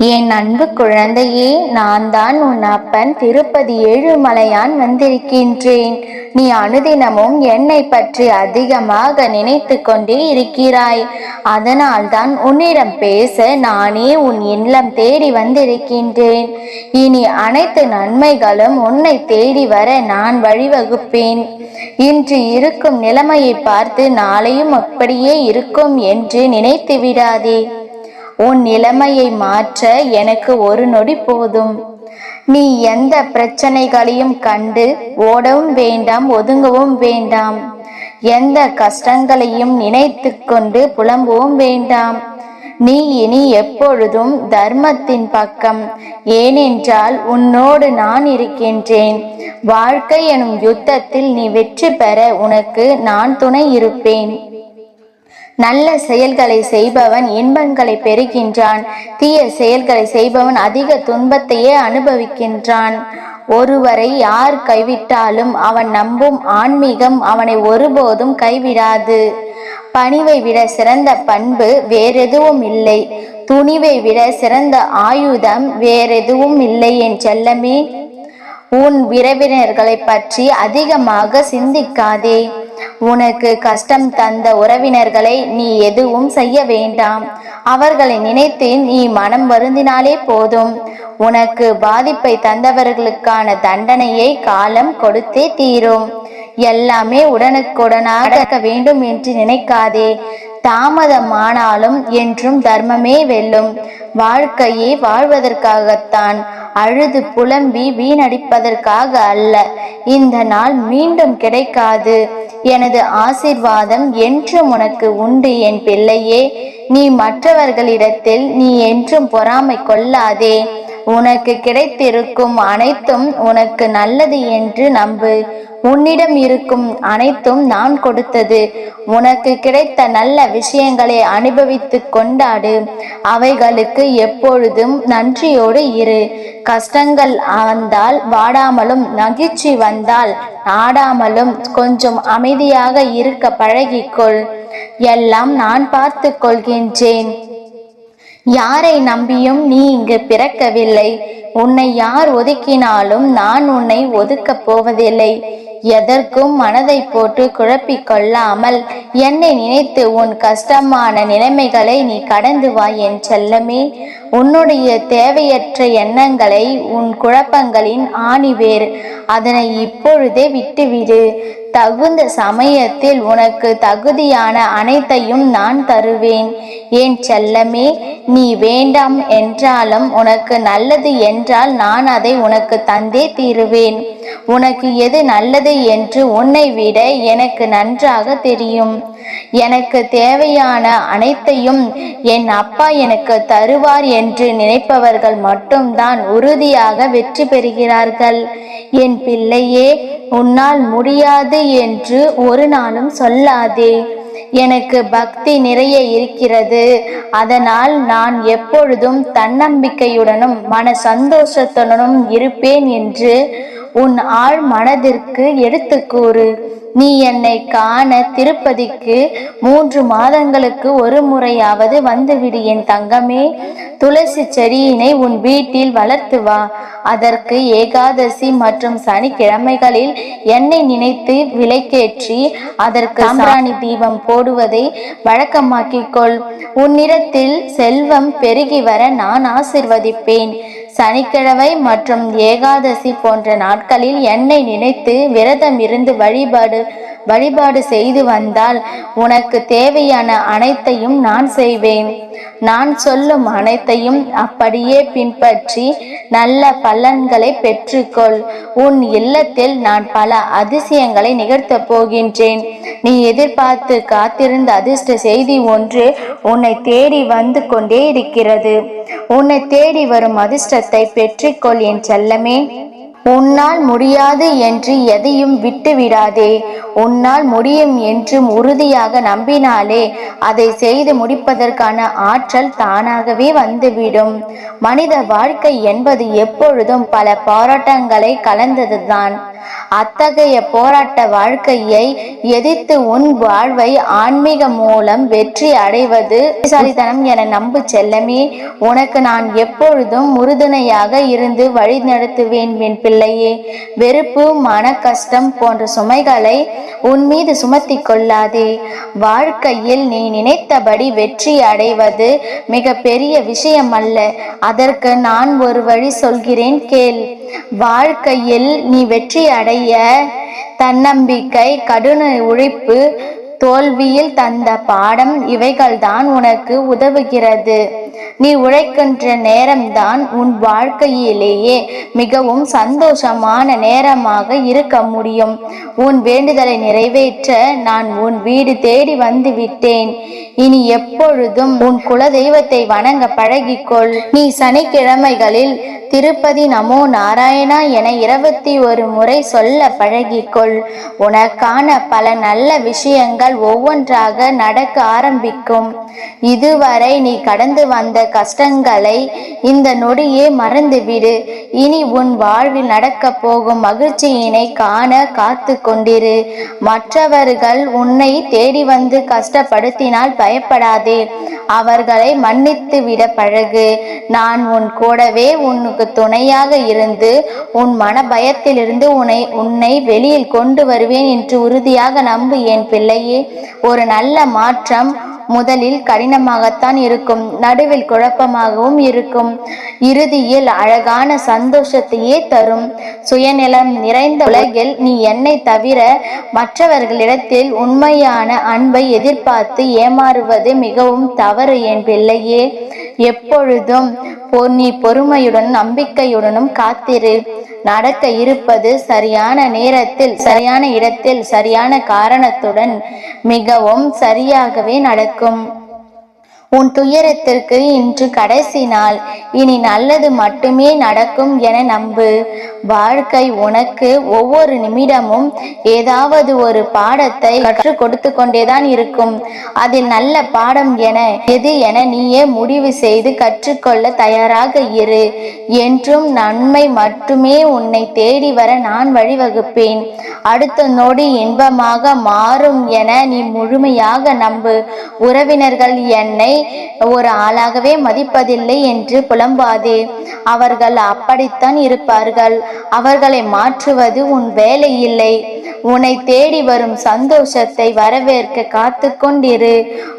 என் அன்பு குழந்தையே நான் தான் உன் அப்பன். திருப்பதி ஏழுமலையான் வந்திருக்கின்றேன். நீ அனுதினமும் என்னை பற்றி அதிகமாக நினைத்து கொண்டே இருக்கிறாய். அதனால் தான் உன்னிடம் பேச நானே உன் இல்லம் தேடி வந்திருக்கின்றேன். இனி அனைத்து நன்மைகளும் உன்னை தேடி வர நான் வழிவகுப்பேன். இன்று இருக்கும் நிலைமையை பார்த்து நாளையும் அப்படியே இருக்கும் என்று நினைத்து விடாதே உன் நிலைமையை மாற்ற எனக்கு ஒரு நொடி போதும். நீ எந்த பிரச்சனைகளையும் கண்டு ஓடவும் வேண்டாம் ஒதுங்கவும் வேண்டாம். எந்த கஷ்டங்களையும் நினைத்து கொண்டு புலம்பவும் வேண்டாம். நீ இனி எப்பொழுதும் தர்மத்தின் பக்கம். ஏனென்றால் உன்னோடு நான் இருக்கின்றேன். வாழ்க்கை எனும் யுத்தத்தில் நீ வெற்றி பெற உனக்கு நான் துணை இருப்பேன். நல்ல செயல்களை செய்பவன் இன்பங்களை பெறுகின்றான். தீய செயல்களை செய்பவன் அதிக துன்பத்தையே அனுபவிக்கின்றான். ஒருவரை யார் கைவிட்டாலும் அவன் நம்பும் ஆன்மீகம் அவனை ஒருபோதும் கைவிடாது. பணிவை விட சிறந்த பண்பு வேறெதுவும் இல்லை. துணிவை விட சிறந்த ஆயுதம் வேறெதுவும் இல்லை என் செல்லமே. உன் உறவினர்களை பற்றி அதிகமாக சிந்திக்காதே. உனக்கு கஷ்டம் தந்த உறவினர்களை நீ எதுவும் செய்ய வேண்டாம். அவர்களை நினைத்து நீ மனம் வருந்தினாலே போதும். உனக்கு பாதிப்பை தந்தவர்களுக்கான தண்டனையை காலம் கொடுத்தே தீரும். எல்லாமே உடனுக்குடனாக வேண்டும் என்று நினைக்காதே. தாமதமானாலும் என்றும் தர்மமே வெல்லும். வாழ்க்கையே வாழ்வதற்காகத்தான் அழுது புலம்பி வீணடிப்பதற்காக அல்ல. இந்த நாள் மீண்டும் கிடைக்காது. எனது ஆசிர்வாதம் என்றும் உனக்கு உண்டு என் பிள்ளையே. நீ மற்றவர்களிடத்தில் நீ என்றும் பொறாமை கொள்ளாதே. உனக்கு கிடைத்திருக்கும் அனைத்தும் உனக்கு நல்லது என்று நம்பு. உன்னிடம் இருக்கும் அனைத்தும் நான் கொடுத்தது. உனக்கு கிடைத்த நல்ல விஷயங்களை அனுபவித்து கொண்டாடு. அவைகளுக்கு எப்பொழுதும் நன்றியோடு இரு. கஷ்டங்கள் வந்தால் வாடாமலும் மகிழ்ச்சி வந்தால் நாடாமலும் கொஞ்சம் அமைதியாக இருக்க பழகிக்கொள். எல்லாம் நான் பார்த்து கொள்கின்றேன். யாரை நம்பியும் நீ இங்கு பிறக்கவில்லை. உன்னை யார் ஒதுக்கினாலும் நான் உன்னை ஒதுக்கப் போவதில்லை. எதற்கும் மனதை போட்டு குழப்பிக் கொள்ளாமல் என்னை நினைத்து உன் கஷ்டமான நிலைமைகளை நீ கடந்து வா என் செல்லமே. உன்னுடைய தேவையற்ற எண்ணங்களை உன் குழப்பங்களின் ஆணிவேர். அதனை இப்பொழுதே விட்டுவிடு. தகுந்த சமயத்தில் உனக்கு தகுதியான அனைத்தையும் நான் தருவேன். என் செல்லமே நீ வேண்டாம் என்றாலும் உனக்கு நல்லது என்றால் நான் அதை உனக்கு தந்தே தீருவேன். உனக்கு எது நல்லது என்று உன்னை விட எனக்கு நன்றாக தெரியும். எனக்கு தேவையான அனைத்தையும் என் அப்பா எனக்கு தருவார் என்று நினைப்பவர்கள் மட்டும்தான் உறுதியாக வெற்றி பெறுகிறார்கள். என் பிள்ளையே உன்னால் முடியாது என்று ஒரு நாளும் சொல்லாதே. எனக்கு பக்தி நிறைய இருக்கிறது. அதனால் நான் எப்பொழுதும் தன்னம்பிக்கையுடனும் மன சந்தோஷத்துடனும் இருப்பேன் என்று உன் ஆழ் மனதிற்கு எடுத்து கூறு. நீ என்னை காண திருப்பதிக்கு மூன்று மாதங்களுக்கு ஒரு முறையாவது வந்துவிடு என் தங்கமே. துளசி செடியினை உன் வீட்டில் வளர்த்து வா. அதற்கு ஏகாதசி மற்றும் சனிக்கிழமைகளில் எண்ணெய் நினைத்து விலைக்கேற்றி அதற்கு சாம்பிராணி தீபம் போடுவதை வழக்கமாக்கிக் கொள். உன்னிடத்தில் செல்வம் பெருகி வர நான் ஆசிர்வதிப்பேன். சனிக்கிழமை மற்றும் ஏகாதசி போன்ற நாட்களில் என்னை நினைத்து விரதம் இருந்து வழிபாடு வழிபாடு செய்து வந்தால் உனக்கு தேவையான அனைத்தையும் நான் செய்வேன். நான் சொல்லும் அனைத்தையும் அப்படியே பின்பற்றி நல்ல பலன்களை பெற்றுக்கொள். உன் இல்லத்தில் நான் பல அதிசயங்களை நிகழ்த்தப் போகின்றேன். நீ எதிர்பார்த்து காத்திருந்த அதிர்ஷ்ட செய்தி ஒன்று உன்னை தேடி வந்து கொண்டே இருக்கிறது. உன்னை தேடி வரும் அதிர்ஷ்டத்தை பெற்றுக்கொள் என் செல்லமே. உன்னால் முடியாது என்று எதையும் விட்டு விடாதே உன்னால் முடியும் என்றும் உறுதியாக நம்பினாலே அதை செய்து முடிப்பதற்கான ஆற்றல் தானாகவே வந்துவிடும். மனித வாழ்க்கை என்பது எப்பொழுதும் பல போராட்டங்களை கலந்ததுதான். அத்தகைய போராட்ட வாழ்க்கையை எதிர்த்து உன் வாழ்வை ஆன்மீக மூலம் வெற்றி அடைவது சரிதனம் என நம்பு செல்லமே. உனக்கு நான் எப்பொழுதும் உறுதுணையாக இருந்து வழிநடத்துவேன் என் பிள்ளை. பிள்ளையே வெறுப்பு மன கஷ்டம் போன்ற சுமைகளை உன் மீது சுமத்தி கொள்ளாதே. வாழ்க்கையில் நீ நினைத்தபடி வெற்றி அடைவது மிக பெரிய விஷயம் அல்ல அதற்கு நான் ஒரு வழி சொல்கிறேன் கேள். வாழ்க்கையில் நீ வெற்றி அடைய தன்னம்பிக்கை கடுன உழைப்பு தோல்வியில் தந்த பாடம் இவைகள்தான் உனக்கு உதவுகிறது. நீ உழைக்கின்ற நேரம்தான் உன் வாழ்க்கையிலேயே மிகவும் சந்தோஷமான நேரமாக இருக்க முடியும். உன் வேண்டுதலை நிறைவேற்ற நான் உன் வீடு தேடி வந்து விட்டேன் இனி எப்பொழுதும் உன் குலதெய்வத்தை வணங்க பழகிக்கொள். நீ சனிக்கிழமைகளில் திருப்பதி நமோ நாராயணா என இருபத்தி ஒரு முறை சொல்ல பழகிக்கொள். உனக்கான பல நல்ல விஷயங்கள் ஒவ்வொன்றாக நடக்க ஆரம்பிக்கும். இதுவரை நீ கடந்து வந்த கஷ்டங்களை இந்த நொடியே மறந்துவிடு. இனி உன் வாழ்வில் நடக்க போகும் மகிழ்ச்சியினை காண காத்து கொண்டிரு. மற்றவர்கள் உன்னை தேடி வந்து கஷ்டப்படுத்தினால் பயப்படாதே. அவர்களை மன்னித்து விட பழகு. நான் உன் கூடவே உனக்கு துணையாக இருந்து உன் மன பயத்திலிருந்து உன்னை உன்னை வெளியில் கொண்டு வருவேன் என்று உறுதியாக நம்பு என் பிள்ளையே. ஒரு நல்ல மாற்றம் முதலில் கடினமாகத்தான் இருக்கும் நடுவில் குழப்பமாகவும் இருக்கும். இறுதியில் அழகான சந்தோஷத்தையே தரும். சுயநலம் நிறைந்த உலகில் நீ என்னை தவிர மற்றவர்களிடத்தில் உண்மையான அன்பை எதிர்பார்த்து ஏமாறுவது மிகவும் தவறு என் பிள்ளையே. எப்பொழுதும் நீ பொறுமையுடன் நம்பிக்கையுடனும் காத்திரு. நடக்க இருப்பது சரியான நேரத்தில் சரியான இடத்தில் சரியான காரணத்துடன் மிகவும் சரியாகவே நடக்கும். உன் துயரத்திற்கு இன்று கடைசி நாள். இனி நல்லது மட்டுமே நடக்கும் என நம்பு. வாழ்க்கை உனக்கு ஒவ்வொரு நிமிடமும் ஏதாவது ஒரு பாடத்தை கற்றுக் கொடுத்து கொண்டேதான் இருக்கும். அதில் நல்ல பாடம் என எது என நீயே முடிவு செய்து கற்றுக்கொள்ள தயாராக இரு. என்றும் நன்மை மட்டுமே உன்னை தேடி வர நான் வழிவகுப்பேன். அடுத்த நொடி இன்பமாக மாறும் என நீ முழுமையாக நம்பு. உறவினர்கள் என்னை ஒரு ஆளாகவே மதிப்பதில்லை என்று புலம்பாதே. அவர்கள் அப்படித்தான் இருப்பார்கள். அவர்களை மாற்றுவது உன் வேலை இல்லை உன்னை தேடி வரும் சந்தோஷத்தை வரவேற்க காத்து கொண்டிரு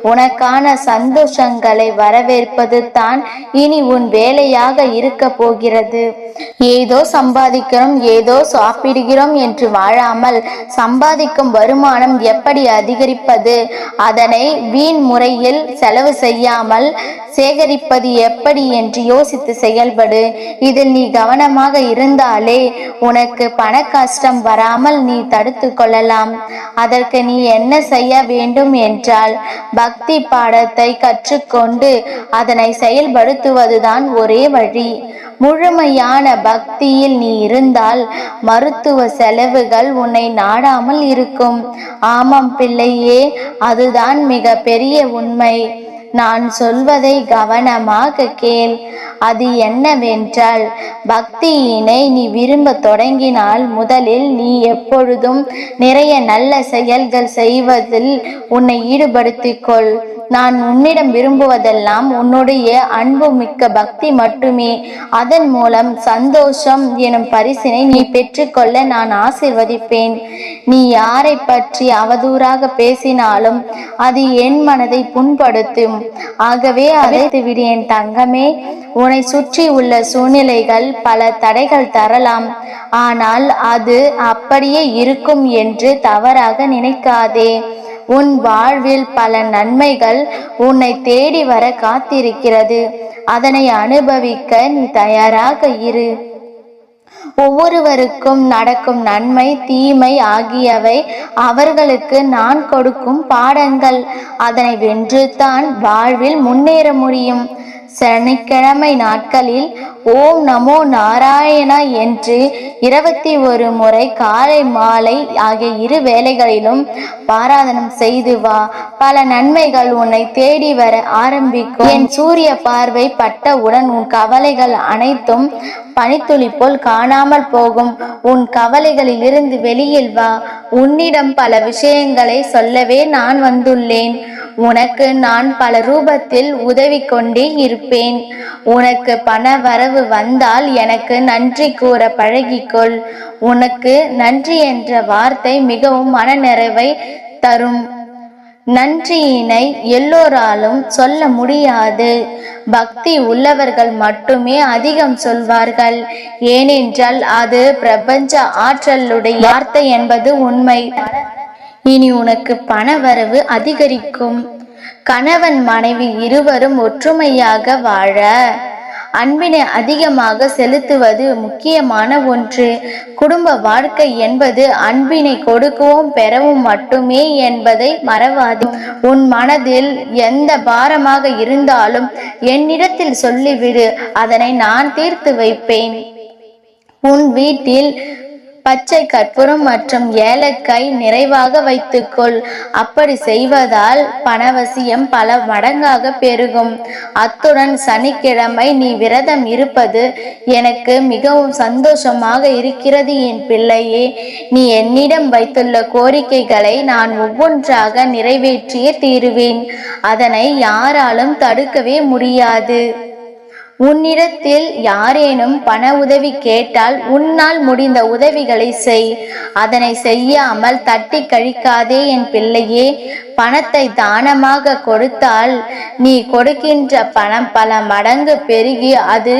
உனக்கான சந்தோஷங்களை வரவேற்பது தான் இனி உன் வேலையாக இருக்க போகிறது. ஏதோ சம்பாதிக்கிறோம் ஏதோ சாப்பிடுகிறோம் என்று வாழாமல் சம்பாதிக்கும் வருமானம் எப்படி அதிகரிப்பது? அதனை வீண் முறையில் செலவு செய்யாமல் சேகரிப்பது எப்படி என்று யோசித்து செயல்படு. இதில் நீ கவனமாக இருந்தாலே உனக்கு பண கஷ்டம் வராமல் நீ தடுத்து கொள்ளலாம். அதற்கு நீ என்ன செய்ய வேண்டும் என்றால் பக்தி பாடத்தை கற்றுக்கொண்டு அதனை செயல்படுத்துவதுதான் ஒரே வழி. முழுமையான பக்தியில் நீ இருந்தால் மருத்துவ செலவுகள் உன்னை நாடாமல் இருக்கும். ஆமாம் பிள்ளையே அதுதான் மிக பெரிய உண்மை. நான் சொல்வதை கவனமாக கேள். அது என்னவென்றால் பக்தியினை நீ விரும்ப தொடங்கினால் முதலில் நீ எப்பொழுதும் நிறைய நல்ல செயல்கள் செய்வதில் உன்னை ஈடுபடுத்திக் கொள். நான் உன்னிடம் விரும்புவதெல்லாம் உன்னுடைய அன்பு மிக்க பக்தி மட்டுமே. அதன் மூலம் சந்தோஷம் எனும் பரிசினை நீ பெற்றுக்கொள்ள நான் ஆசிர்வதிப்பேன். நீ யாரை பற்றி அவதூறாக பேசினாலும் அது என் மனதை புண்படுத்தும். ஆகவே அழைத்து விடு என் தங்கமே. உன்னை சுற்றி உள்ள சூழ்நிலைகள் பல தடைகள் தரலாம். ஆனால் அது அப்படியே இருக்கும் என்று தவறாக நினைக்காதே. உன் வாழ்வில் பல நன்மைகள் உன்னை தேடி வர காத்திருக்கிறது. அதனை அனுபவிக்க நீ தயாராக இரு. ஒவ்வொருவருக்கும் நடக்கும் நன்மை தீமை ஆகியவை அவர்களுக்கு நான் கொடுக்கும் பாடங்கள். அதனை வென்றுதான் வாழ்வில் முன்னேற முடியும். சனிக்கிழமை நாட்களில் ஓம் நமோ நாராயணா என்று இருபத்தி ஒரு முறை காலை மாலை ஆகிய இரு வேளைகளிலும் பாராதனம் செய்து வா. பல நன்மைகள் உன்னை தேடி வர ஆரம்பிக்கும். என் சூரிய பார்வை பட்டவுடன் உன் கவலைகள் அனைத்தும் பனித்துளி போல் காணாமல் போகும். உன் கவலைகளில் இருந்து வெளியில் வா. உன்னிடம் பல விஷயங்களை சொல்லவே நான் வந்துள்ளேன். உனக்கு நான் பல ரூபத்தில் உதவி கொண்டே இருப்பேன். உனக்கு பண வரவு வந்தால் எனக்கு நன்றி கூற பழகிக்கொள். உனக்கு நன்றி என்ற வார்த்தை மிகவும் மனநிறைவை தரும். நன்றியினை எல்லோராலும் சொல்ல முடியாது. பக்தி உள்ளவர்கள் மட்டுமே அதிகம் சொல்வார்கள். ஏனென்றால் அது பிரபஞ்ச ஆற்றலுடைய வார்த்தை என்பது உண்மை. இனி உனக்கு பணவரவு அதிகரிக்கும். கணவன் மனைவி இருவரும் ஒற்றுமையாக வாழ அன்பினை அதிகமாக செலுத்துவது முக்கியமான ஒன்று. குடும்ப வாழ்க்கை என்பது அன்பினை கொடுக்கவும் பெறவும் மட்டுமே என்பதை மறவாது. உன் மனதில் எந்த பாரமாக இருந்தாலும் என்னிடத்தில் சொல்லிவிடு அதனை நான் தீர்த்து வைப்பேன். உன் வீட்டில் பச்சை கற்பூரம் மற்றும் ஏலக்காய் நிறைவாக வைத்துக்கொள். அப்படி செய்வதால் பணவசியம் பல மடங்காக பெருகும். அத்துடன் சனிக்கிழமை நீ விரதம் இருப்பது எனக்கு மிகவும் சந்தோஷமாக இருக்கிறது என் பிள்ளையே. நீ என்னிடம் வைத்துள்ள கோரிக்கைகளை நான் ஒவ்வொன்றாக நிறைவேற்றியே தீருவேன். அதனை யாராலும் தடுக்கவே முடியாது. உன்னிடத்தில் யாரேனும் பண உதவி கேட்டால் உன்னால் முடிந்த உதவிகளை செய். அதனை செய்யாமல் தட்டி கழிக்காதே என் பிள்ளையே. பணத்தை தானமாக கொடுத்தால் நீ கொடுக்கின்ற பணம் பல மடங்கு பெருகி அது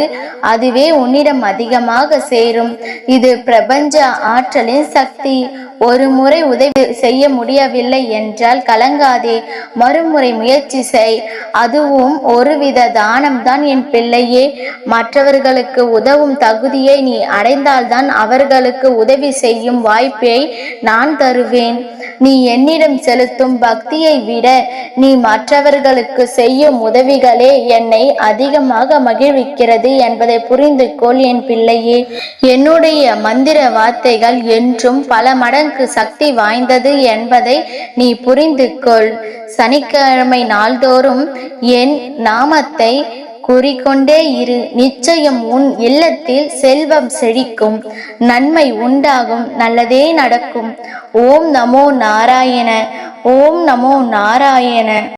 அதுவே உன்னிடம் அதிகமாக சேரும். இது பிரபஞ்ச ஆற்றலின் சக்தி. ஒரு முறை உதவி செய்ய முடியவில்லை என்றால் கலங்காதே. மறுமுறை முயற்சி செய். அதுவும் ஒருவித தானம்தான் என் பிள்ளை. பிள்ளையே மற்றவர்களுக்கு உதவும் தகுதியை நீ அடைந்தால்தான் அவர்களுக்கு உதவி செய்யும் வாய்ப்பை நான் தருவேன். நீ என்னிடம் செலுத்தும் பக்தியை விட நீ மற்றவர்களுக்கு செய்யும் உதவிகளே என்னை அதிகமாக மகிழ்விக்கிறது என்பதை புரிந்து கொள் என் பிள்ளையே. என்னுடைய மந்திர வார்த்தைகள் என்றும் பல மடங்கு சக்தி வாய்ந்தது என்பதை நீ புரிந்து கொள் சனிக்கிழமை நாள்தோறும் என் நாமத்தை கூறிக்கொண்டே இரு. நிச்சயம் உன் இல்லத்தில் செல்வம் செழிக்கும். நன்மை உண்டாகும். நல்லதே நடக்கும். ஓம் நமோ நாராயண. ஓம் நமோ நாராயண.